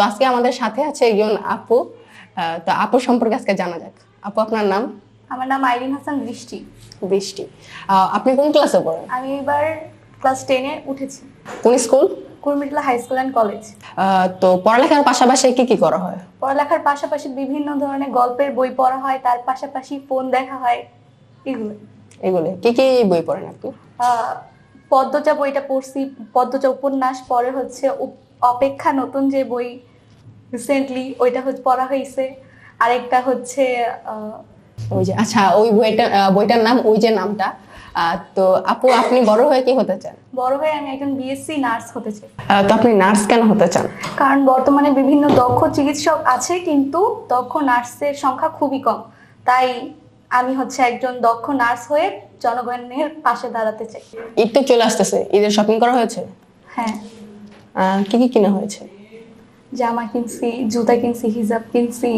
তো আজকে আমাদের সাথে আছে একজন আপু। তো আপু সম্পর্কে আজকে জানা যাক। আপু আপনার নাম? আমার নাম আইরিন হাসান বৃষ্টি। বৃষ্টি। আপনি কোন ক্লাসে পড়েন? আমি এবার ক্লাস টেনে উঠেছি। কোন school Kurmitola high school and college তো পড়ালেখার পাশাপাশি কি কি করা হয়? পড়ালেখার পাশাপাশি বিভিন্ন ধরনের গল্পের বই পড়া হয় তার পাশাপাশি ফোন দেখা হয় এগুলো। এগুলো। কি কি বই পড়েন আপনি? আহ, পদ্মজা বইটা পড়ছি পদ্মজা উপন্যাস পরে হচ্ছে অপেক্ষা নতুন যে বই রিসেন্টলি ওইটা হচ্ছে পড়া হয়েছে। আরেকটা হচ্ছে ওই যে আচ্ছা ওই বইটা বইটার নাম ওই যে নামটা তো আপু আপনি বড় হয়ে কি হতে চান? বড় হয়ে আমি একজন বিএসসি নার্স হতে চাই। তো আপনি নার্স কেন হতে চান? কারণ বর্তমানে বিভিন্ন দক্ষ চিকিৎসক আছে কিন্তু দক্ষ নার্সের সংখ্যা খুবই কম। তাই আমি হচ্ছে একজন দক্ষ নার্স হয়ে জনগণের পাশে দাঁড়াতে চাই। ঈদ তো চলে আসতেছে ঈদের শপিং করা হয়েছে? হ্যাঁ। কি কি কিনা হয়েছে? জামা কিনছি জুতা কিনছি হিজাব কিনছি।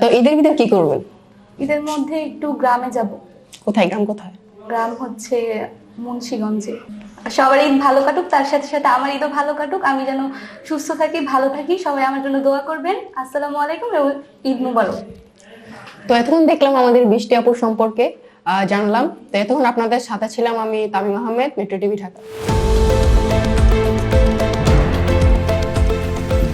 তো ঈদের ভিতরে কি করবেন? ঈদের মধ্যে একটু গ্রামে যাব। কোথায়? গ্রাম কোথায়? গ্রাম হচ্ছে মুন্সিগঞ্জে। সবার ঈদ ভালো কাটুক তার সাথে সাথে আমার ঈদও ভালো কাটুক। আমি যেন সুস্থ থাকি ভালো থাকি সবাই আমার জন্য দোয়া করবেন। আসসালামু আলাইকুম এবং ঈদ মুবারক। তো এতক্ষণ দেখলাম আমাদের বৃষ্টি আপুর সম্পর্কে জানলাম। তো এতক্ষণ আপনাদের সাথে ছিলাম আমি তামিম আহমেদ মেট্রো টিভি ঢাকা।